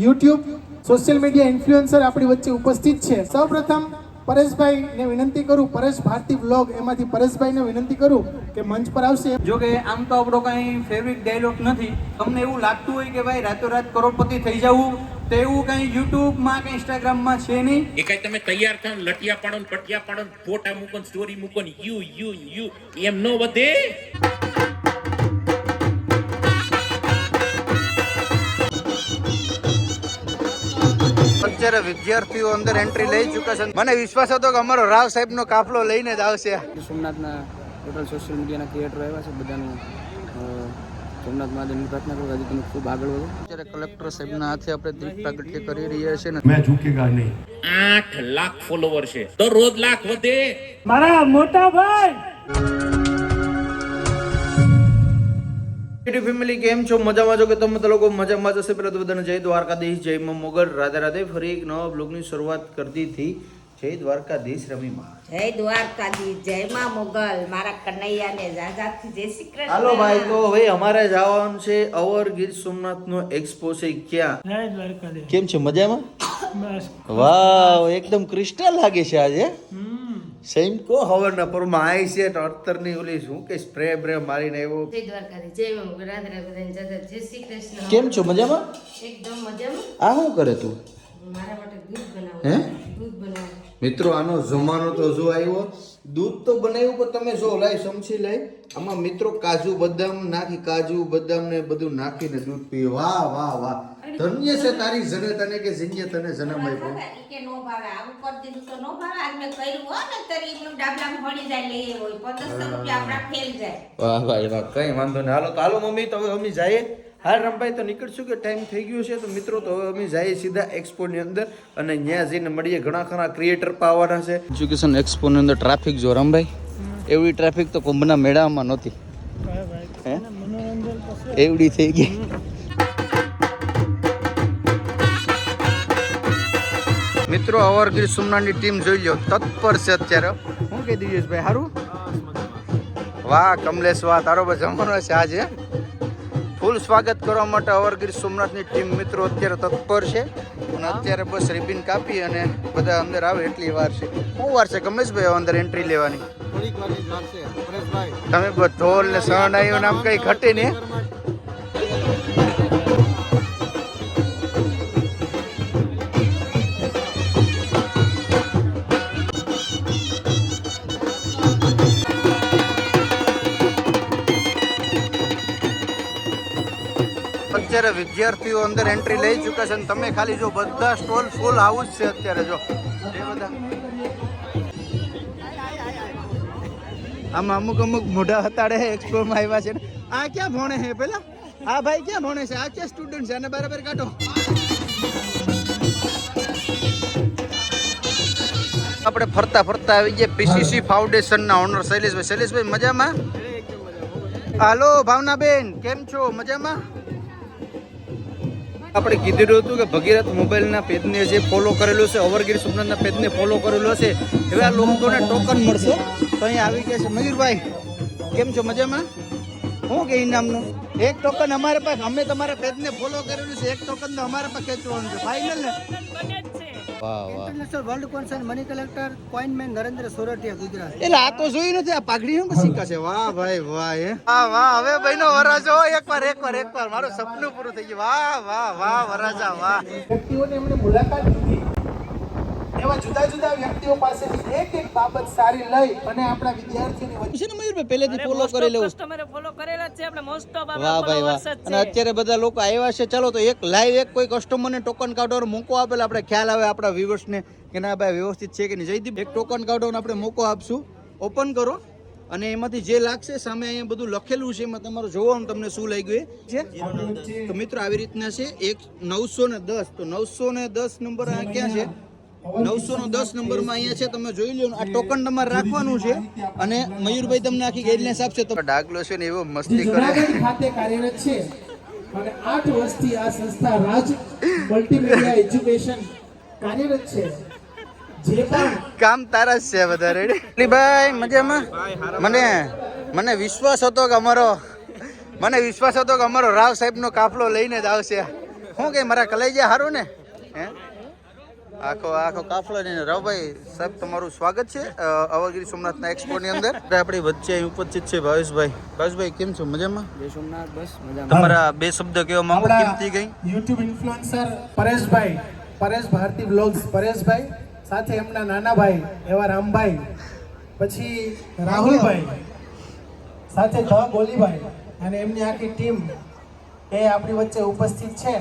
YouTube social media influencer આપણી વચ્ચે ઉપસ્થિત છે. સૌપ્રથમ પરેશભાઈને વિનંતી કરું પરેશ ભારતી બ્લોગ એમાંથી પરેશભાઈને વિનંતી કરું કે મંચ પર આવશે. જો કે આમ તો આપણો કાંઈ ફેવરિટ ડાયલોગ નથી. તમને એવું લાગતું હોય કે ભાઈ રાતોરાત કરોડપતિ થઈ જવું તો એવું કાંઈ યુટ્યુબમાં કે ઇન્સ્ટાગ્રામમાં છે નહીં? એ કઈ તમે તૈયાર થાવ લટિયા પાડો ને પટિયા પાડો ફોટા મૂકો સ્ટોરી મૂકો યુ યુ યુ એમ નો વધે? અત્યારે વિદ્યાર્થીઓ અંદર એન્ટ્રી લઈ ચૂક્યા છે મને વિશ્વાસ હતો કે અમારો રાવ સાહેબ નો કાફલો લઈને જ આવશે. સોમનાથના ટોટલ સોશિયલ મીડિયાના ક્રિએટરો આવ્યા છે બધાનું. સોમનાથ મહાદેવની પ્રાર્થના કરું આજે તમે ખૂબ આગળ વધો. અત્યારે કલેક્ટર સાહેબના હાથે આપણે દીપ પ્રાગટ્ય કરી રહ્યા છે આઠ લાખ ફોલોવર છે. મારા મોટા ભાઈ! ફેમિલી કેમ છો? મજામાં છો કે તમે તો લોકો મજામાં જશે પહેલાં તો બધાને જય દ્વારકાધીશ જય માં મોગલ રાધે રાધે. ફરી એક નવા બ્લોગની શરૂઆત કરતી હતી. જય દ્વારકાધીશ રમીમાં જય દ્વારકાધીશ જય માં મોગલ. મારા કનૈયાને જાજાથી જય શ્રી કૃષ્ણ. હાલો ભાઈ તો હવે અમારે જવાનું છે અવર ગીર સોમનાથ નો એક્સપો છે ક્યાં? કેમ છે? મજામાં? વાવ એકદમ ક્રિસ્ટલ લાગે છે આજે. સેમ કો હવરના પરમાં આઈ છે તો અત્તરની ઓલી શું કે સ્પ્રે બ્રે મારીને એવો જય દ્વારકાધીશ જય માં મોગલ રાધે રાધે જય શ્રી કૃષ્ણ. કેમ છો? મજામાં? એકદમ મજામાં. આ શું કરે તું? મારા માટે દૂધ બનાવો. હે? દૂધ બનાવો. મિત્રો આનો જમાનો તો જો આવ્યો. દૂધ તો બનાવ્યું પણ તમે જો લાઈ સમજી લઈ. આમાં મિત્રો કાજુ બદામ નાખી કાજુ બદામ ને બધું નાખીને દૂધ પીએ વાહ વાહ વાહ. ધન્ય છે તારી જને તને કે જિંદગી તને જન્મ આપ્યો? કે નો ભાવે. આવું કર દીધું તો નો ભાવે આજ મેં કર્યું હો ને તરી એમનું ડાબલામ ભણી જાય લે હોય. પંદરસો રૂપિયા આપણા ફેલ જાય. વાહ ભાઈ વાહ કઈ વાંધો નહીં. હાલો તો હાલો મમ્મી તો હવે અમે જઈએ. હાલ રમભાઈ તો નીકળશું કે ટાઈમ થઈ ગયો છે? તો મિત્રો તો હવે અમે જઈએ સીધા એક્સપોની અંદર અને ત્યાં જઈને મળીએ. ઘણા ખરા ક્રિએટર પાવાના છે. એજ્યુકેશન એક્સપોની અંદર ટ્રાફિક જો રમભાઈ. એવડી ટ્રાફિક તો કુંભના મેળામાં નહોતી. એવડી થઈ ગઈ. મિત્રો અવરગીર સોમનાથની ટીમ જોઈ લો તત્પર છે અત્યારે. શું કહી દઈએ ભાઈ સારું વાહ કમલેશ વાહ તારો ભાઈ જમવાનો છે આજે. ફૂલ સ્વાગત કરવા માટે અવરગીર સોમનાથની ટીમ મિત્રો અત્યારે તત્પર છે. અને અત્યારે બસ રિબિન કાપી અને બધા અંદર આવે એટલી વાર છે. શું વાર છે કમલેશભાઈ અંદર એન્ટ્રી લેવાની? તમે બસ ઢોલ ને શરણાઈઓ નામ કઈ ઘટે ને વિદ્યાર્થીઓ અંદર એન્ટ્રી લઈ ચૂક્યા છે અને તમે ખાલી જો બધા સ્ટોલ ફૂલ આવું જ છે અત્યારે જો. એ બધા. આમાં અમુક અમુક મોઢા હતાડે એક્સપોમાં આવ્યા છે. આ ક્યાં ભણે છે પેલા? આ ભાઈ ક્યાં ભણે છે? આ ક્યાં સ્ટુડન્ટ છે? આને બરાબર કાઢો. આપણે ફરતા ફરતા આવી ગયા પીસીસી ફાઉન્ડેશનના ઓનર શૈલેષભાઈ. શૈલેષભાઈ મજામાં. હાલો ભાવનાબેન કેમ છો? મજામાં? આપણે કીધેલું હતું કે ભગીરથ મોબાઈલના પેજને જે ફોલો કરેલું છે, અવરગીર સુમનાથના પેજને ફોલો કરેલું હશે, એવા લોકોને ટોકન મળશે. તો અહીંયા આવી ગયા છે. મયુરભાઈ, કેમ છો? મજામાં? શું કે ઇનામનું? એક ટોકન અમારા પાસે, અમે તમારા પેજને ફોલો કરેલું છે. એક ટોકન તો અમારા પાસે ખેંચવાનું છે. ફાઇનલ ને? International world concern money collector coin man Narendra Soratiya Gujarat. એટલે આ તો જોયું નથી આ પાઘડી શું શીખા છે? વાહ ભાઈ વાહ હે. વાહ વાહ હવે ભાઈનો વરાજો એકવાર એકવાર એકવાર. મારું સપનું પૂરું થઈ ગયું. વાહ વાહ વાહ વરાજા વાહ. વ્યક્તિઓને એમણે મુલાકાત જુદા જુદા વ્યક્તિઓ પાસેથી એક એક બાબત સારી લઈ અને આપણા વિદ્યાર્થીની વચ્ચે છે ને મયુરભાઈ પહેલેથી ફોલો કરી લેવું કસ્ટમરે ફોલો કરેલા છે આપણે મોસ્ટ ઓફ વાહ ભાઈ વાહ. અને અત્યારે બધા લોકો આવ્યા છે. ચાલો તો એક લાઈવ એક કોઈ કસ્ટમરને ટોકન કાઉન્ટર મોકો આપેલા આપણે ખ્યાલ આવે આપણા વ્યુઅર્સને કે ના ભાઈ વ્યવસ્થિત છે કે નહીં. જયદીપ એક ટોકન કાઉન્ટર આપણે મોકો આપશું. ઓપન કરો. અને એમાંથી જે લાગશે સામે અહીંયા બધું લખેલું છે એમાં તમારું જોવાનું તમને શું લાગ્યું એ. છે તો મિત્રો આવી રીતના છે. એક નવસો ને દસ. તો નવસો ને દસ નંબર આ ક્યાં છે? નવસો નો દસ નંબરમાં અહીંયા છે તમે જોઈ લો આ ટોકન તમારે રાખવાનું છે. અને મયુરભાઈ તમને આખી ગાઈડલાઇન્સ આપશે તો ડાગલો છે ને એવો મસ્તી કરે. ખાતે કાર્યરત છે. અને આઠ વર્ષથી આ સંસ્થા રાજ મલ્ટીમીડિયા એજ્યુકેશન કાર્યરત છે. કામ તારા જ છે વધારે ભાઈ મજામાં મને મને વિશ્વાસ હતો કે અમારો મને વિશ્વાસ હતો કે અમારો રાવ સાહેબનો કાફલો લઈને જ આવશે. શું કે મારા કલેજા હારું ને? આખો આખો કાફલો ને રવભાઈ સાહેબ તમારું સ્વાગત છે અ, અવગીરી સોમનાથના એક્સપોની અંદર. એટલે આપણી વચ્ચે અહીં ઉપસ્થિત છે ભાવેશભાઈ. ભાવેશભાઈ કેમ છો? મજામાં? બે સોમનાથ બસ મજામાં. તમારા બે શબ્દ કેવા માંગો કેમથી ગઈ? યુટ્યુબ ઇન્ફ્લુએન્સર પરેશભાઈ પરેશ ભારતી બ્લોગ્સ પરેશભાઈ સાથે એમના નાના ભાઈ એવા રામભાઈ પછી રાહુલભાઈ સાથે ધ ગોલીભાઈ અને એમની આખી ટીમ એ આપણી વચ્ચે ઉપસ્થિત છે.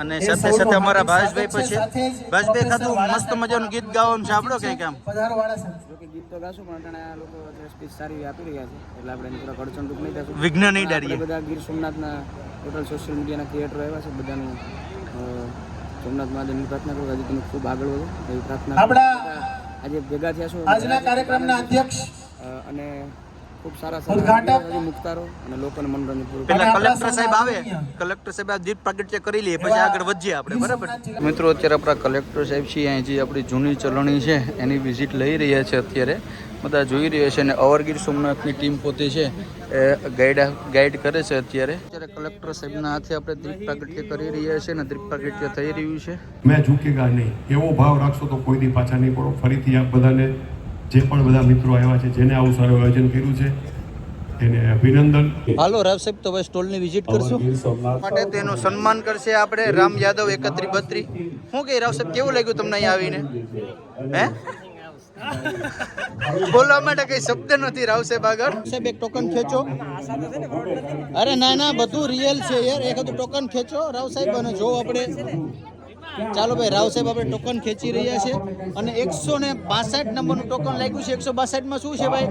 અને સાથે સાથે અમારા ભાવેશભાઈ છે. પછી જ ભાવેશભાઈ ખાતું મસ્ત મજાનું ગીત ગાવાનું છે આપણો કઈ કામ? પધારો વાળા સાહેબ જો કે ગીત તો ગાશું પણ અટાણે આ લોકો સ્પીચ સારી આપી રહ્યા છે. એટલે આપણે એને થોડા કડચણ રૂપ નહીં થશે. વિઘ્ન નહીં ડરીએ બધા ગીર સોમનાથના ટોટલ સોશિયલ મીડિયાના ક્રિએટરો આવ્યા છે બધાનું સોમનાથ મહાદેવની પ્રાર્થના કરું આજે તમે ખૂબ આગળ વધો. એવી પ્રાર્થના. આજે ભેગા થયા છો. આજના કાર્યક્રમના અધ્યક્ષ અને ખૂબ સારા. સારા વીડિયો મુકતા અને લોકોને મનોરંજન પૂરું પેલા કલેક્ટર સાહેબ આવે. કલેક્ટર સાહેબ આ દીપ પ્રગટ્ય કરી લઈએ પછી આગળ વધીએ આપણે બરાબર? મિત્રો અત્યારે આપણા કલેક્ટર સાહેબ છે અહીં જે આપણી જૂની ચલણી છે એની વિઝિટ લઈ રહ્યા છે અત્યારે. બધા જોઈ રહ્યા છે અને અવરગીર સોમનાથની ટીમ પોતે છે એ ગાઈડ ગાઈડ કરે છે અત્યારે. અત્યારે કલેક્ટર સાહેબના હાથે આપણે દીપ પ્રાગટ્ય કરી રહ્યા છે અને દીપ પ્રાગટ્ય થઈ રહ્યું છે. મેં ઝૂકેગા નહીં. એવો ભાવ રાખશો તો કોઈની પાછા નહીં પડો. ફરીથી આપ બધાને જે પણ બધા મિત્રો આવ્યા છે જેને આવું સારું આયોજન કર્યું છે એને અભિનંદન. હાલો રાવ સાહેબ તો ભાઈ સ્ટોલની વિઝિટ કરશું. માટે તેનું સન્માન કરશે આપણે રામ યાદવ એકત્રી બત્રી. શું કે રાવ સાહેબ કેવું લાગ્યું તમને અહીંયા આવીને? હે? બોલવા માટે કઈ શબ્દ નથી રાવ સાહેબ આગળ. સાહેબ એક ટોકન ખેંચો. અરે ના ના બધું રિયલ છે યાર. એક હતું ટોકન ખેંચો રાવ સાહેબ અને જો આપણે. ચાલો ભાઈ રાવ સાહેબ આપણે ટોકન ખેંચી રહ્યા છે અને એકસો ને બાસઠ નંબરનું ટોકન લાગ્યું છે. એકસો બાસઠમાં શું છે ભાઈ?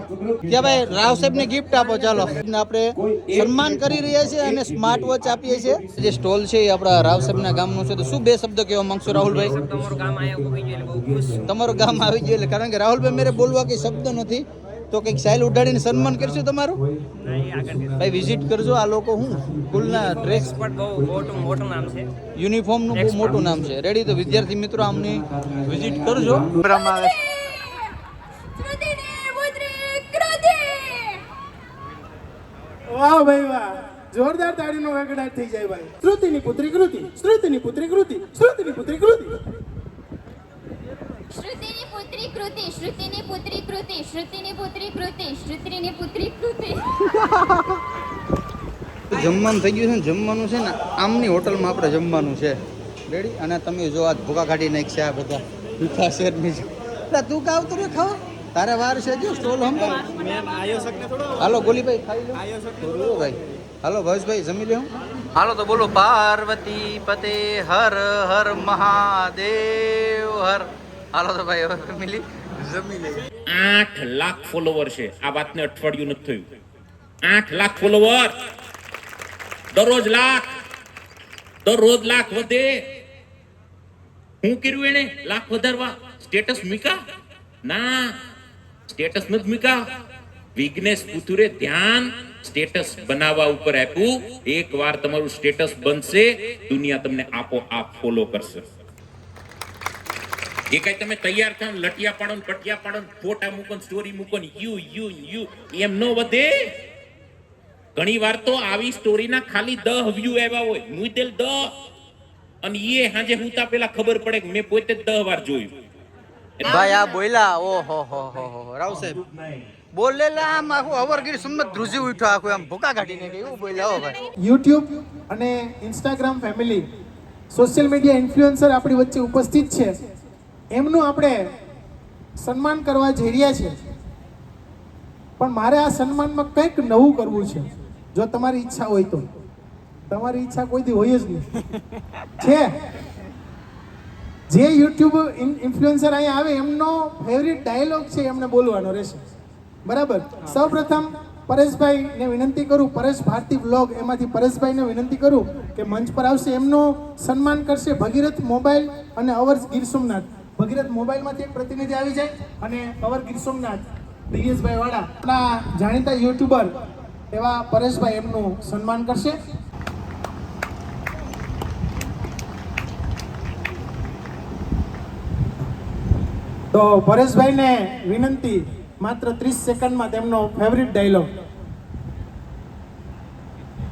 ત્યાં ભાઈ રાવ સાહેબને ગિફ્ટ આપો ચાલો. આપણે સન્માન કરી રહ્યા છીએ અને સ્માર્ટ વોચ આપીએ છીએ. જે સ્ટોલ છે એ આપણા રાવ સાહેબના ગામનું છે. તો શું બે શબ્દ કહેવા માંગશો રાહુલભાઈ? તમારું ગામ આવી ગયું એટલે કારણ કે રાહુલભાઈ મેરે બોલવા કઈ શબ્દ નથી. તો કંઈક સાઇલ ઉડાડીને સન્માન કરશું તમારું? ભાઈ વિઝિટ કરજો આ લોકો હું સ્કૂલના ડ્રેસ પણ બહુ મોટું મોટું નામ છે. યુનિફોર્મનું બહુ મોટું નામ છે. રેડી તો વિદ્યાર્થી મિત્રો આમની વિઝિટ કરજો. વાહ ભાઈ વાહ. જોરદાર તાળીનો ગગડાટ થઈ જાય ભાઈ. શ્રુતિની પુત્રી કૃતિ શ્રુતિની પુત્રી કૃતિ શ્રુતિની પુત્રી કૃતિ. કૃતિ શ્રુતિની પુત્રી કૃતિ શ્રુતિની પુત્રી કૃતિ શ્રુતિની પુત્રી કૃતિ. જમવાનું થઈ ગયું છે ને? જમવાનું છે ને આમની હોટલમાં આપણે જમવાનું છે. રેડી અને તમે જો આ ભૂકા કાઢી નાખશે આ બધા ભૂખા શેરની એટલે તું કાવ તું ખાવ? તારે વાર છે જો સ્ટોલ હમ હાલો ગોલીભાઈ ખાઈ લો. ભાઈ. હાલો ભાવેશભાઈ જમી લે હાલો તો બોલો પાર્વતી પતે હર હર મહાદેવ હર. હાલો તો ભાઈ હવે મિલી? જમી લઈએ. આઠ લાખ ફોલોવર છે. આ વાતને અઠવાડિયું નથી થયું. આઠ લાખ ફોલોવર દરરોજ લાખ. દરરોજ લાખ વધે. હું કર્યું એને? લાખ વધારવા. સ્ટેટસ મીકા? ના. સ્ટેટસ નથી મીકા. વિઘ્નેશ પુતુરે ધ્યાન સ્ટેટસ બનાવવા ઉપર આપ્યું. એક વાર તમારું સ્ટેટસ બનશે. દુનિયા તમને આપો આપ ફોલો કરશે. એ કઈ તમે તૈયાર થાવ લટિયા પાડો ને પટિયા પાડો ને ફોટા મૂકો ને સ્ટોરી મૂકો ને યુ યુ યુ એમ ન વધે. ઘણી વાર તો આવી સ્ટોરીના ખાલી દહ વ્યૂ આવ્યા હોય. મુદેલ દહ અને એ હાજે હુતા પેલા ખબર પડે કે મેં પોતે દહ વાર જોયું. ભાઈ આ બોલ્યા ઓહો હો હો હો રાવ સાહેબ. બોલેલા આમ આખું અવરગીર સુમત ધ્રુજી ઉઠ્યો આખું આમ ભૂકા કાઢીને કે એવું બોલ્યા હો ભાઈ. યુટ્યુબ અને Instagram family social media influencer આપણી વચ્ચે ઉપસ્થિત છે. એમનું આપણે સન્માન કરવા જઈ રહ્યા છીએ પણ મારે આ સન્માનમાં કંઈક નવું કરવું છે. જો તમારી ઈચ્છા હોય તો. તમારી ઈચ્છા કોઈથી હોય જ નહીં. છે. જે યુટ્યુબ ઇન્ફ્લુએન્સર અહીંયા આવે, એમનો ફેવરિટ ડાયલોગ છે એમને બોલવાનો રહેશે. બરાબર? સૌપ્રથમ પરેશભાઈને વિનંતી કરું, પરેશ ભારતી વ્લોગ એમાંથી પરેશભાઈને વિનંતી કરું કે મંચ પર આવશે. એમનું સન્માન કરશે ભગીરથ મોબાઈલ અને અવર્સ ગીર સોમનાથ. ભગીરથ મોબાઈલમાંથી એક પ્રતિનિધિ આવી જાય અને અવર ગીર સોમનાથ, દિનેશભાઈ વાળા આપણા જાણીતા યુટ્યુબર એવા પરેશભાઈ એમનું સન્માન કરશે. તો પરેશભાઈને વિનંતી, માત્ર ત્રીસ સેકન્ડમાં તેમનો ફેવરિટ ડાયલોગ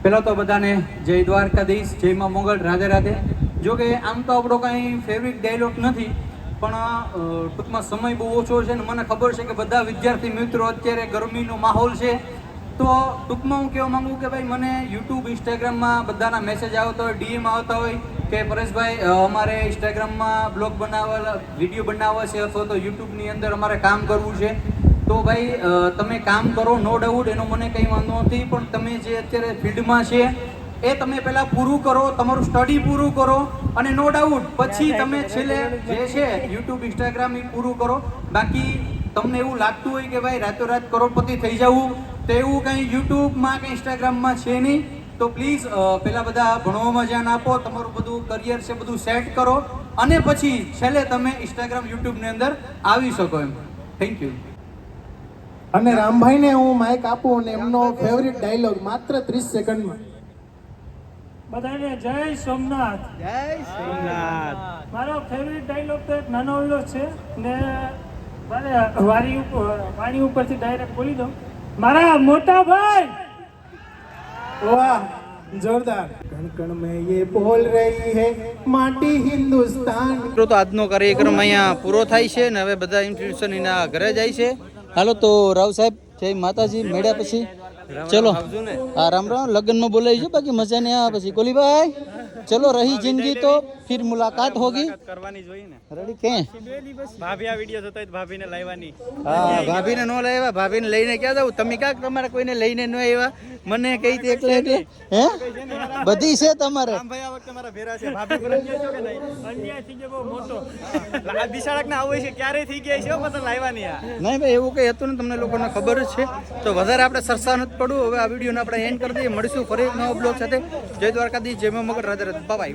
પહેલાં તો બધાને જય દ્વારકાધીશ, જય માં મોગલ રાધે રાધે. જો કે આમ તો આપણો કાંઈ ફેવરિટ ડાયલોગ નથી. પણ ટૂંકમાં સમય બહુ ઓછો છે ને મને ખબર છે કે બધા વિદ્યાર્થી મિત્રો અત્યારે ગરમીનો માહોલ છે. તો ટૂંકમાં હું કહેવા માંગુ કે ભાઈ, મને યુટ્યુબ ઇન્સ્ટાગ્રામમાં બધાના મેસેજ આવતા હોય ડીએમ આવતા હોય કે પરેશભાઈ અમારે ઇન્સ્ટાગ્રામમાં બ્લોગ બનાવવા વીડિયો બનાવવા છે અથવા તો યુટ્યુબની અંદર અમારે કામ કરવું છે. તો ભાઈ તમે કામ કરો નો ડાઉટ એનો મને કંઈ વાંધો નથી, પણ તમે જે અત્યારે ફિલ્ડમાં છે એ તમે પહેલા પૂરું કરો, તમારું સ્ટડી પૂરું કરો અને નો ડાઉટ, પછી તમે છેલ્લે જે છે યુટ્યુબ, ઇન્સ્ટાગ્રામ, એ પૂરું કરો. બાકી તમને એવું લાગતું હોય કે ભાઈ રાતોરાત કરોડપતિ થઈ જવું, તો એવું કંઈ યુટ્યુબમાં કે ઇન્સ્ટાગ્રામમાં છે નહીં. તો પ્લીઝ પહેલાં બધા ભણવામાં ધ્યાન આપો, તમારું બધું કરિયર છે બધું સેટ કરો અને પછી છેલ્લે તમે ઇન્સ્ટાગ્રામ, યુટ્યુબની અંદર આવી શકો એમ. થેન્ક યુ અને રામભાઈને હું માઇક આપું અને એમનો ફેવરિટ ડાયલોગ માત્ર ત્રીસ સેકન્ડમાં બધાને જય સોમનાથ. જય સોમનાથ. મારો ફેવરિટ ડાયલોગ તો એક નાનો એવડો છે. ને મારે વારી ઉપર પાણી ઉપરથી ડાયરેક્ટ બોલી દઉં. મારા મોટા ભાઈ! વાહ જોરદાર. મેં યે બોલ હે માટી હિન્દુસ્તાન. તો આજનો કાર્યક્રમ અહીંયા પૂરો થાય છે ને હવે બધા ઇન્સ્ટિટ્યુશન એના ઘરે જાય છે. હાલો તો રાવ સાહેબ જય માતાજી મળ્યા પછી. ચલો. હા રામ રામ. લગ્નમાં બોલાવી છે? બાકી મજા નહીં આવે પછી કોલીભાઈ ચલો રહી જિંદગી તો ફિર મુલાકાત હોગી કરવાની જોઈએ ને રેડી કે ભાભી આ વિડિયો જોતો હોય ભાભીને લાવવાની હા ભાભીને નો લાવ્યા ભાભીને લઈને ક્યાં જાવ તમે ક્યાંક તમારે કોઈને લઈને ન આવ્યા? મને કઈ તે એકલા એટલે હે? બધી છે તમારે. ભાઈ આ વખતે મારા ભેરા છે. ભાભી પર અન્યાય છે કે નહીં? અન્યાય થઈ ગયો બહુ મોટો. આ બિસાડક ના આવું છે ક્યારે થઈ ગયા છે પણ લાવવાની આ. નહીં ભાઈ એવું કઈ હતું ને તમને લોકોને ખબર જ છે? તો વધારે આપણે સરસા નથી પડવું. હવે આ વિડીયોને આપણે એન્ડ કરી દઈએ. મળીશું ફરી એક નવા બ્લોગ સાથે. જય દ્વારકાધીશ જય મગર રાધે રાધે. বাবাই